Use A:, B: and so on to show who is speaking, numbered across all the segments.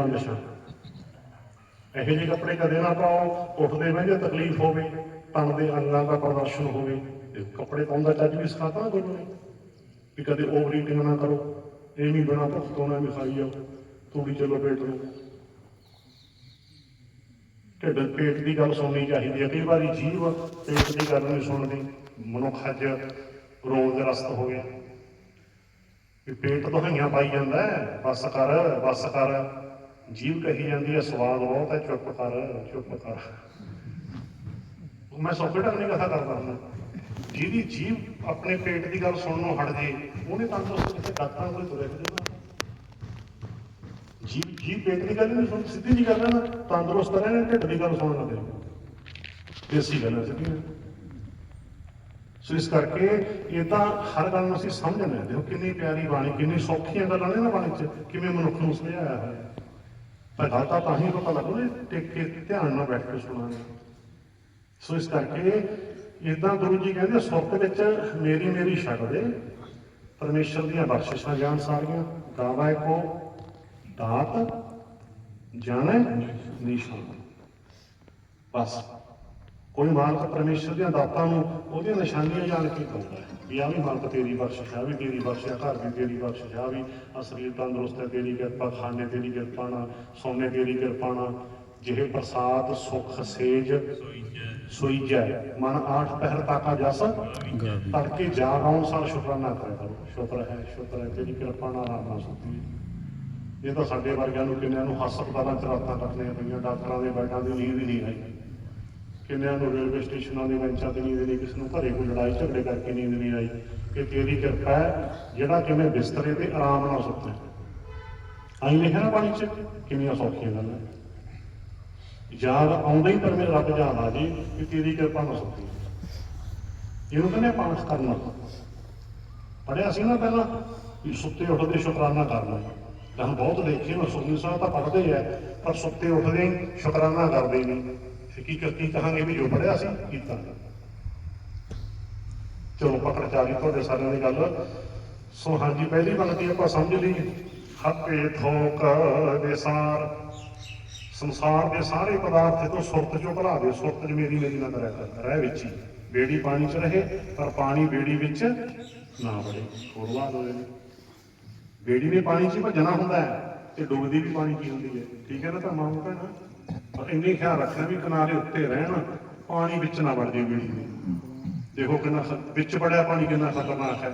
A: ਬੰਦਸ਼ਾਂ ਇਹੋ ਜਿਹੇ ਕੱਪੜੇ ਕਦੇ ਨਾ ਪਾਓ, ਉੱਠਦੇ ਬਹਿੰਦੇ ਤਕਲੀਫ ਹੋਵੇ ਤਨ ਦੇ ਅੰਗਾਂ ਦਾ ਪ੍ਰਦਰਸ਼ਨ ਹੋਵੇ ਕੱਪੜੇ ਪਾਉਣ ਦਾ ਚੱਜ ਵੀ ਸਿਖਾਤਾ ਗੁਰੂ ਨੇ ਵੀ ਕਦੇ ਓਵਰ ਈਟਿੰਗ ਨਾ ਕਰੋ, ਇਹ ਨਹੀਂ ਬਣਾ ਭੁੱਖ ਤੋਂ ਨਾ ਵੀ ਖਾਈ ਜਾਓ, ਤੂੜੀ ਚਲੋ, ਪੇਟ ਨੂੰ। ਢਿੱਡ, ਪੇਟ ਦੀ ਗੱਲ ਸੁਣਨੀ ਚਾਹੀਦੀ ਹੈ ਕਈ ਵਾਰੀ ਜੀਵ ਪੇਟ ਦੀ ਗੱਲ ਨਹੀਂ ਸੁਣਦੀ, ਮਨੁੱਖ ਅੱਜ ਰੋਗ ਰਸਤ ਹੋ ਗਿਆ ਵੀ ਪੇਟ ਦਹਾਈਆਂ ਪਾਈ ਜਾਂਦਾ ਹੈ ਬਸ ਕਰ ਬਸ ਕਰ। ਜੀਵ ਕਹੀ ਜਾਂਦੀ ਹੈ, ਸਵਾਦ ਬਹੁਤ ਹੈ, ਚੁੱਪ ਕਰ ਚੁੱਪ ਕਰ। ਮੈਂ ਸੌਖੇ ਢੰਗ ਨਾਲ ਕਥਾ ਕਰਦਾ ਹੁੰਦਾ। ਜਿਹਦੀ ਜੀਵ ਆਪਣੇ ਪੇਟ ਦੀ ਗੱਲ ਸੁਣਨੋਂ ਹਟ ਜੇ, ਉਹਨੇ ਤੰਦਰੁਸਤ ਕਿਤੇ ਡਾਕਟਰਾਂ ਕੋਲ ਤੁਰੇ ਫਿਰਨਾ। ਜੀ ਜੀ ਪੇਟ ਦੀ ਗੱਲ ਨਹੀਂ ਸੁਣ, ਸਿੱਧੀ ਜੀ ਗੱਲ ਹੈ ਨਾ, ਤੰਦਰੁਸਤ ਰਹਿਣਾ ਢਿੱਡ ਦੀ ਗੱਲ ਸੁਣਨ ਲੱਗੇ ਦੇਸੀ ਗੱਲ ਹੈ ਸਿੱਧੀ ਸੋ ਇਸ ਕਰਕੇ ਇਹ ਤਾਂ ਹਰ ਗੱਲ ਨੂੰ ਅਸੀਂ ਸਮਝਣਾ ਹੈ। ਦੇਖੋ ਕਿੰਨੀ ਪਿਆਰੀ ਬਾਣੀ, ਕਿੰਨੀ ਸੌਖੀਆਂ ਗੱਲਾਂ ਨੇ ਨਾ ਬਾਣੀ 'ਚ, ਕਿਵੇਂ ਮਨੁੱਖ ਨੂੰ ਸਮਝਾਇਆ ਹੋਇਆ ਪਰ ਤਾਂ ਤਾਂ ਹੀ ਪਤਾ ਲੱਗੂ ਜੇ ਟਿਕ ਕੇ ਧਿਆਨ ਨਾਲ ਬੈਠ ਕੇ ਸੁਣਾਂਗੇ। ਸੋ ਇਸ ਕਰਕੇ ਇਦਾਂ ਗੁਰੂ ਜੀ ਕਹਿੰਦੇ ਸੁੱਖ ਵਿੱਚ ਮੇਰੀ ਮੇਰੀ ਛਕਦੇ ਦੇ। ਪਰਮੇਸ਼ਰ ਦੀਆਂ ਬਖਸ਼ਿਸ਼ਾਂ ਜਾਣ ਸਾਰੀਆਂ। ਗਾਵਾ ਕੋ ਦਾਤ, ਜਾਣੇ, ਨਿਸ਼ਾਨ। ਬਸ। ਕੋਈ ਮਾਲਕ ਪਰਮੇਸ਼ਰ ਦੀਆਂ ਦਾਤਾਂ ਨੂੰ ਉਹਦੀਆਂ ਨਿਸ਼ਾਨੀਆਂ ਜਾਣ ਕੇ ਪਾਉਂਦਾ ਹੈ। ਵੀ ਆ ਵੀ ਮਾਲਕ ਤੇਰੀ ਬਖਸ਼ਿਸ਼ ਆ ਵੀ ਤੇਰੀ ਬਖਸ਼ਿਸ਼ ਆ, ਘਰ ਦੀ ਤੇਰੀ ਬਖਸ਼ਿਸ਼ ਆ ਵੀ ਆ ਤੰਦਰੁਸਤ ਹੈ, ਤੇਰੀ ਕਿਰਪਾ, ਖਾਣੇ ਤੇਰੀ ਕਿਰਪਾ ਨਾ ਸੋਨੇ ਤੇਰੀ ਕਿਰਪਾ ਨਾ ਜਿਹੇ ਪ੍ਰਸਾਦ, ਸੁਖ, ਸੇਜ, ਸੋਈਜੈ। ਮਨ ਆਠ ਪਹਿਰ ਤਾਕਾ ਜਸ, ਤੜਕੇ ਜਾਗ ਆਉਣ ਸਾਰ ਸ਼ੁਕਰਾਨਾ ਕਰਿਆ ਕਰੋ। ਸ਼ੁਕਰ ਹੈ ਸ਼ੁਕਰ ਹੈ, ਤੇਰੀ ਕਿਰਪਾ ਨਾਲ ਆਰਾਮ ਨਾਲ ਸੁੱਤੀ ਇਹ ਤਾਂ ਸਾਡੇ ਵਰਗਿਆਂ ਨੂੰ ਕਿੰਨਿਆਂ ਨੂੰ ਹਸਪਤਾਲਾਂ ਚ ਰਾਤਾਂ ਕੱਟਣੀਆਂ ਪਈਆਂ, ਡਾਕਟਰਾਂ ਦੇ ਬੈੱਡਾਂ ਦੀ ਨੀਂਦ ਹੀ ਨਹੀਂ ਆਈ। ਕਿੰਨਿਆਂ ਨੂੰ ਰੇਲਵੇ ਸਟੇਸ਼ਨਾਂ ਦੇ ਬੈਂਚਾਂ ਤੇ ਨੀਂਦ ਨਹੀਂ, ਕਿਸੇ ਨੂੰ ਘਰੇ ਕੋਈ ਲੜਾਈ ਝਗੜੇ ਕਰਕੇ ਨੀਂਦ ਨਹੀਂ ਆਈ, ਕਿ ਤੇਰੀ ਕਿਰਪਾ ਹੈ ਜਿਹੜਾ ਕਿਵੇਂ ਬਿਸਤਰੇ ਤੇ ਆਰਾਮ ਨਾਲ ਸੁੱਤੇ। ਆਈ ਲਿਖਿਆ ਨਾ ਬਾਣੀ ਚ ਕਿੰਨੀਆਂ ਸੌਖੀਆਂ ਗੱਲਾਂ। ਯਾਦ ਆਉਂਦਾ ਹੀ ਪਰ ਮੇਰੇ ਰੱਬ ਜਾਣਾ ਜੀ ਕਿ ਤੇਰੀ ਕਿਰਪਾ ਨਾਲ ਸੁੱਤੀ। ਇਹਨੂੰ ਕਹਿੰਦੇ ਪਾਠ ਕਰਨਾ। ਪੜਿਆ ਸੀ ਨਾ ਪਹਿਲਾਂ ਵੀ ਸੁੱਤੇ ਉੱਠਦੇ ਸ਼ੁਕਰਾਨਾ ਕਰਨਾ। ਤਾਂ ਬਹੁਤ ਦੇਖੇ ਨਾ ਸੁਖਨੀ ਸਾਹਿਬ ਤਾਂ ਪੜ੍ਹਦੇ ਆ, ਪਰ ਸੁੱਤੇ ਉੱਠਦੇ ਸ਼ੁਕਰਾਨਾ ਕਰਦੇ ਨਹੀਂ। ਹਕੀਕਤ ਕੀ ਕਹਾਂਗੇ ਵੀ ਜੋ ਪੜਿਆ ਸੀ, ਕੀਤਾ। ਚਲੋ, ਪਕੜ ਚ ਆ ਗਈ ਤੁਹਾਡੇ ਸਾਰਿਆਂ ਦੀ ਗੱਲ। ਸੋ ਹਾਂਜੀ, ਪਹਿਲੀ ਬੰਨਤੀ ਆਪਾਂ ਸਮਝ ਲਈ। ਹੱਪੇ ਥੋਕ ਦੇਸਾਰ ਸੰਸਾਰ ਦੇ ਸਾਰੇ ਪਦਾਰਥ ਤੋਂ ਸੁਰਤ ਚੋਂ ਭਲਾ ਦੇ। ਸੁਰਤ ਚ ਮੇਰੀ ਮੇਰੀ ਨਾ ਕਰਿਆ ਕਰ ਰਹਿ ਵਿੱਚ ਹੀ। ਬੇੜੀ ਪਾਣੀ ਚ ਰਹੇ, ਪਰ ਪਾਣੀ ਬੇੜੀ ਵਿੱਚ ਨਾ ਵੜੇ। ਹੋਰ ਬਾਤ ਹੋਏ ਬੇੜੀ ਵੀ ਪਾਣੀ 'ਚ ਹੀ ਭੱਜਣਾ ਹੁੰਦਾ ਹੈ, ਤੇ ਡੁੱਬਦੀ ਵੀ ਪਾਣੀ 'ਚ ਹੁੰਦੀ ਹੈ? ਠੀਕ ਹੈ ਨਾ ਤਾਂ ਮਾਂ ਭੈਣਾ? ਪਰ ਇੰਨੇ ਖਿਆਲ ਰੱਖਣਾ ਵੀ ਕਿਨਾਰੇ ਉੱਤੇ ਰਹਿਣ, ਪਾਣੀ ਵਿੱਚ ਨਾ ਵੜ ਜੇ ਬੇੜੀ ਦੇ ਦੇਖੋ ਕਿੰਨਾ ਵਿੱਚ ਵੜਿਆ ਪਾਣੀ ਕਿੰਨਾ ਖਤਰਨਾਕ ਹੈ।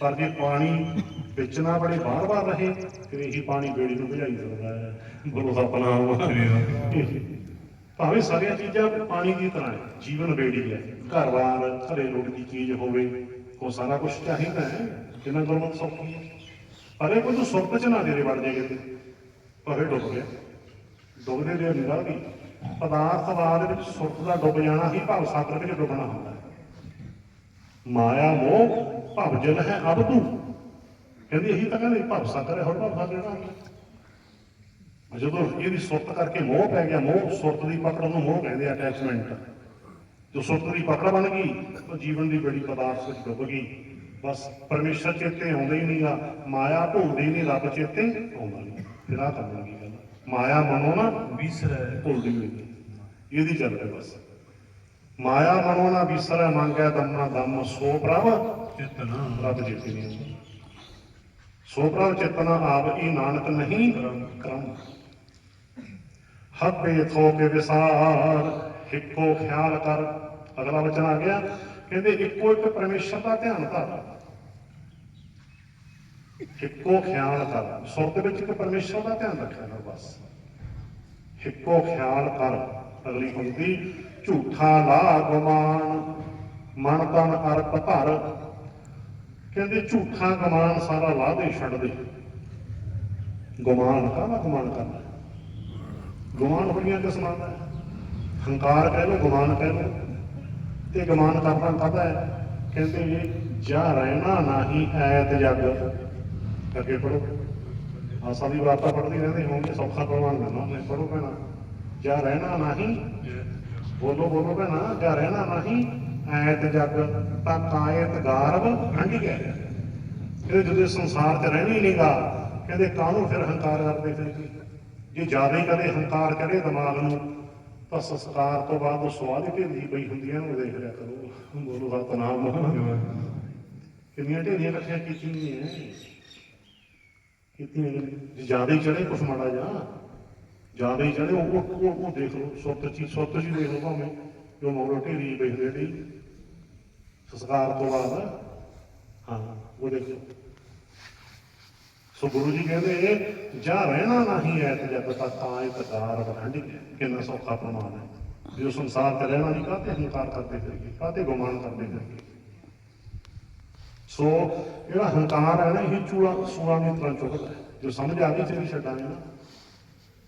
A: ਪਰ ਜੇ ਪਾਣੀ ਵਿੱਚ ਨਾ ਵੜੇ, ਬਾਰ-ਬਾਰ ਰਹੇ, ਫਿਰ ਇਹੀ ਪਾਣੀ ਬੇੜੀ ਨੂੰ ਭਜਾਈ ਸਕਦਾ ਹੈ। ਬੋਲੋ ਸਤਨਾਮ ਭਾਵੇਂ ਸਾਰੀਆਂ ਚੀਜ਼ਾਂ ਪਾਣੀ ਦੀ ਤਰ੍ਹਾਂ ਹੈ ਜੀਵਨ ਬੇੜੀ ਹੈ, ਘਰ-ਬਾਰ, ਘਰੇ ਲੋੜ ਦੀ ਚੀਜ਼ ਹੋਵੇ, ਉਹ ਸਾਰਾ ਕੁਝ ਚਾਹੀਦਾ ਹੈ, ਜਿੰਨਾ ਗੁਰਮਤ ਸੌਖੀ ਹੈ ਪਰ ਇਹ ਕੋਈ ਸੁਰਤ ਚ ਨਾ ਦੇਰੇ ਵੜ ਜਾਏ ਕਿਤੇ। ਭਾਵੇਂ ਡੁੱਬ ਗਿਆ। ਡੁੱਬਦੇ ਦੇ ਨਿਗਾਹ ਦੀ ਪਦਾਰਥਵਾਦ ਵਿੱਚ ਸੁਰਤ ਦਾ ਡੁੱਬ ਜਾਣਾ ਹੀ ਭਵ ਸਾਗਰ ਵਿੱਚ ਡੁੱਬਣਾ ਹੁੰਦਾ ਹੈ। ਮਾਇਆ ਮੋਹ, ਭਵ ਜਲ ਹੈ ਅਬ ਤੂੰ। ਕਹਿੰਦੀ ਇਹੀ ਤਾਂ ਕਹਿੰਦੇ ਭਵ ਸਾਗਰ ਹੈ, ਹੋਰ ਭਵ ਸਾਗਰ ਜਿਹੜਾ ਜਦੋਂ ਇਹਦੀ ਸੁਰਤ ਕਰਕੇ ਮੋਹ ਪੈ ਗਿਆ, ਮੋਹ ਸੁਰਤ ਦੀ ਪਕੜ ਨੂੰ ਮੋਹ ਕਹਿੰਦੇ ਅਟੈਚਮੈਂਟ ਜੋ ਸੁਰਤ ਦੀ ਪਕੜ ਬਣ ਗਈ, ਉਹ ਜੀਵਨ ਦੀ ਬੜੀ ਪਦਾਰਥ ਵਿੱਚ ਡੁੱਬ ਗਈ। ਬਸ ਪਰਮੇਸ਼ਰ ਚੇਤੇ ਆਉਂਦਾ ਹੀ ਨਹੀਂਗਾ ਮਾਇਆ ਭੁੱਲਦੀ ਨਹੀਂ, ਰੱਬ ਚੇਤੇ ਆਉਂਦਾ ਨਹੀਂ। ਫਿਰ ਆ ਕੰਮ ਲੱਗੀ ਗੱਲ। ਮਾਇਆ ਮਨੋ ਨਾ
B: ਵਿਸਰੈ
A: ਭੁੱਲਦੀ ਨਹੀਂ ਇਹਦੀ ਚੱਲ ਰਿਹਾ ਬਸ। ਮਾਇਆ ਮਨੋ ਨਾ ਵਿਸਰੈ ਮੰਗਿਆ ਦਮਨਾ ਦਮ ਸੋ ਪ੍ਰਭ
B: ਚਿਤਨਾ।
A: ਰੱਬ ਚੇਤੇ ਸੋ ਪ੍ਰਭ ਚੇਤਨਾ ਆਪ ਹੀ ਨਾਨਕ ਨਹੀਂ ਕਰਮ ਹੱਬੇ ਥੋਕੇ ਵਿਸਾਰ, ਇੱਕੋ ਖਿਆਲ ਕਰ। ਅਗਲਾ ਵਚਨ ਆ ਗਿਆ, ਕਹਿੰਦੇ ਇੱਕੋ ਇੱਕ ਪਰਮੇਸ਼ਰ ਦਾ ਧਿਆਨ ਧਰ। ਇੱਕੋ ਖਿਆਲ ਕਰ। ਸੁਰਤ ਵਿੱਚ ਇੱਕ ਪਰਮੇਸ਼ਰ ਦਾ ਧਿਆਨ ਰੱਖਿਆ ਕਰ ਬਸ। ਇੱਕੋ ਖਿਆਲ ਕਰ। ਅਗਲੀ ਪੰਕਤੀ ਝੂਠਾ ਲਾ ਗੁਮਾਨ ਮਨ ਤਨ ਅਰਪ ਧਰ ਕਹਿੰਦੇ, ਝੂਠਾ ਗੁਮਾਨ ਸਾਰਾ ਲਾ ਦੇ ਛੱਡ ਦੇ। ਗੁਮਾਨ ਕਾਹਦਾ ਗੁਮਾਨ ਕਰਨਾ? ਗੁਮਾਨ ਹੋਈਆਂ ਕਿਸਮਾਂ ਦਾ? ਹੰਕਾਰ ਕਹਿ ਲੋ ਗੁਮਾਨ ਕਹਿ ਲੋ ਤੇ ਗੁਮਾਨ ਕਰਨਾ ਕਾਹਦਾ ਹੈ? ਕਹਿੰਦੇ ਜਾ ਰਹਿਣਾ ਨਹੀਂ ਐਤ ਜਗ। ਅੱਗੇ ਪੜੋ ਆਸਾ ਦੀ ਬਾਤਾਂ ਪੜ੍ਹਦੀ ਰਹਿੰਦੇ ਹੋਣਗੇ ਸੌਖਾ ਪ੍ਰਮਾਣ ਕਰਨਾ ਮੈਂ ਪੜੋ ਪੈਣਾ ਜਾ ਰਹਿਣਾ ਨਹੀਂ। ਬੋਲੋ ਬੋਲੋ ਭੈਣਾ ਜਾ ਰਹਿਣਾ ਨਹੀਂ। ਐਤ ਜਗ ਤਾਂ ਕਾਇਤ ਗਾਰਬ ਹੰਢ ਗਿਆ। ਇਹ ਜਦੋਂ ਸੰਸਾਰ 'ਚ ਰਹਿਣਾ ਹੀ ਨਹੀਂਗਾ ਕਹਿੰਦੇ ਕਾਹਨੂੰ ਫਿਰ ਹੰਕਾਰ ਕਰਦੇ ਫਿਰ ਜੇ ਜ਼ਿਆਦਾ ਹੀ ਕਦੇ ਹੰਕਾਰ ਚੜੇ ਦਿਮਾਗ ਨੂੰ ਤਾਂ ਸੰਸਕਾਰ ਤੋਂ ਬਾਅਦ ਉਹ ਸਵਾਦ ਹੀ ਢੇਰੀ ਪਈ ਹੁੰਦੀ ਹੈ ਉਹ ਦੇਖ ਲਿਆ ਕਰੋ। ਬੋਲੋ ਸਤਨਾਮ ਕਿੰਨੀਆਂ ਢੇਰੀਆਂ ਇਕੱਠੀਆਂ ਕੀਤੀਆਂ ਨੇ। ਕੀਤੀਆਂ ਜੇ ਜ਼ਿਆਦਾ ਹੀ ਚੜੇ ਕੁਛ ਮਾੜਾ ਜਾ ਜ਼ਿਆਦਾ ਹੀ ਚੜੇ ਉਹ ਉਹ ਉਹ- ਦੇਖ ਲਓ ਸੁੱਤ ਚੀ ਸੁੱਤ ਜੀ ਦੇਖ ਲਓ ਭਾਵੇਂ, ਜੋ ਮਗਰੋਂ ਢੇਰੀ ਪਈ ਹੁੰਦੀ ਸੰਸਕਾਰ ਤੋਂ ਬਾਅਦ। ਹਾਂ, ਉਹ ਦੇਖੋ ਸੋ ਗੁਰੂ ਜੀ ਕਹਿੰਦੇ, ਜਾ ਰਹਿਣਾ ਨਹੀਂ ਐ ਤੇ ਜਦ ਤੱਕ ਤਾਂ ਇਹ ਤਕਾਰ ਬਖੰਡੀ ਕਿੰਨਾ ਸੌਖਾ ਪ੍ਰਮਾਣ ਹੈ। ਜੋ ਸੰਸਾਰ ਤੇ ਰਹਿਣਾ ਨਹੀਂ ਕਾਤੇ ਹੰਕਾਰ ਕਰਦੇ ਫਿਰਗੇ ਕਾਤੇ ਗੁਮਾਨ ਕਰਦੇ ਫਿਰਗੇ ਸੋ ਜਿਹੜਾ ਹੰਕਾਰ ਹੈ ਨਾ, ਇਹ ਚੂੜਾ ਸੂਰਾਂ ਦੀ ਤਰ੍ਹਾਂ ਚੁੱਕਦਾ ਜੋ ਸਮਝ ਆ ਗਈ ਤੇਰੀ ਛੱਡਾਂਗੇ ਨਾ,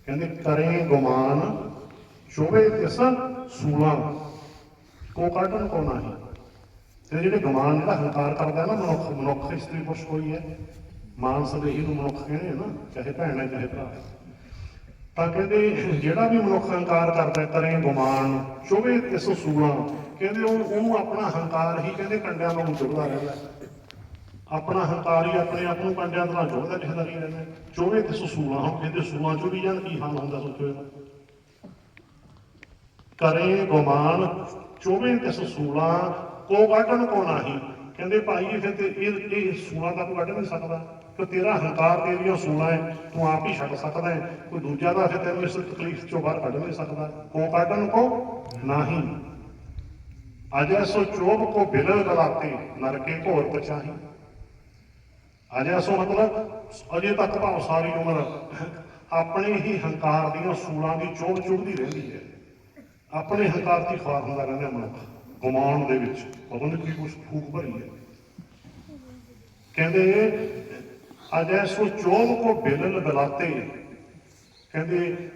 A: ਕਹਿੰਦੇ ਕਰੇ ਗੁਮਾਨ ਚੋਵੇ ਤਿਸ ਸੂਲਾਂ ਕੋ ਕਾਟਨ, ਕੋ ਨਹੀਂ। ਤੇ ਜਿਹੜੇ ਗੁਮਾਨ ਜਿਹੜਾ ਹੰਕਾਰ ਕਰਦਾ ਨਾ, ਮਨੁੱਖ ਮਨੁੱਖ ਇਸਤਰੀ ਪੁਰਸ਼ ਕੋਈ ਹੈ। ਮਾਨਸ ਦੇ ਹੀ ਨੂੰ ਮਨੁੱਖ ਕਹਿੰਦੇ ਨਾ, ਚਾਹੇ ਭੈਣ ਹੈ, ਚਾਹੇ ਭਰਾ ਤਾਂ ਕਹਿੰਦੇ ਜਿਹੜਾ ਵੀ ਮਨੁੱਖ ਹੰਕਾਰ ਕਰਦਾ ਕਰੇ ਗੁਮਾਨ ਚੋਵੇ ਤਿਸ ਸੂਲਾਂ ਕਹਿੰਦੇ ਉਹ, ਉਹਨੂੰ ਆਪਣਾ ਹੰਕਾਰ ਹੀ ਕਹਿੰਦੇ ਕੰਡਿਆਂ ਨੂੰ ਚੁੱਕਦਾ ਰਹਿੰਦਾ ਆਪਣਾ ਹੰਕਾਰ ਹੀ ਆਪਣੇ ਆਪ ਨੂੰ ਕੰਡਿਆਂ ਨਾਲ ਜੋੜਦਾ ਲਿਖਦਾ ਨਹੀਂ ਰਹਿੰਦਾ। ਚੋਵੇ ਤੇ ਸੂਲਾਂ ਹੁਣ ਕਹਿੰਦੇ ਸੂਲਾਂ ਚੋਂ ਵੀ ਜਾਣ ਕੀ ਹਾਲ ਹੁੰਦਾ ਸੋਚੋ ਕਰੇ ਗੁਮਾਨ, ਚੋਵੇ ਤਿਸ ਸੂਲਾਂ ਕੋ ਕੱਢਣ ਕੋ ਨਹੀਂ। ਕਹਿੰਦੇ ਭਾਈ ਫਿਰ ਤੇ ਇਹ ਇਹ ਸੂਲਾਂ ਦਾ ਕੋਈ ਕੱਢ ਨਹੀਂ ਸਕਦਾ। ਕਿ ਤੇਰਾ ਹੰਕਾਰ ਤੇਰੀਆਂ ਸੂਲਾਂ ਹੈ, ਤੂੰ ਆਪ ਹੀ ਛੱਡ ਸਕਦਾ ਹੈ। ਕੋਈ ਦੂਜਾ ਦਾ ਫਿਰ ਤੈਨੂੰ ਇਸ ਤਕਲੀਫ ਚੋਂ ਬਾਹਰ ਕੱਢ ਨਹੀਂ ਸਕਦਾ। ਕੋ ਕੱਢਣ ਕੋ ਨਹੀਂ। ਅਜੈ ਸੋ ਚੋਬ ਕੋ ਬਿਲਲ ਗਲਾਤੇ ਨਰਕੇ ਘੋਰ ਪਛਾਹੀ। ਅਜੇ ਸੋ ਮਤਲਬ ਅਜੇ ਤੱਕ ਭਾਵੇਂ ਸਾਰੀ ਉਮਰ ਆਪਣੇ ਹੀ ਹੰਕਾਰ ਦੀਆਂ ਸੂਲਾਂ ਦੀ ਚੋਬ ਚੁਭਦੀ ਰਹਿੰਦੀ ਹੈ। ਆਪਣੇ ਹੰਕਾਰ ਦੀ ਖਾਰ ਹੁੰਦਾ ਰਹਿੰਦਾ ਮਨੁੱਖ। ਗੁਮਾਉਣ ਦੇ ਵਿੱਚ ਪਤਾ ਨਹੀਂ ਕੀ ਕੁਛ ਫੂਕ ਭਰੀ ਹੈ। ਕਹਿੰਦੇ, ਅਜੇ ਸੋ ਚੋਬ ਕੋ ਬਿਲਲ ਬਲਾਤੇ ਕਹਿੰਦੇ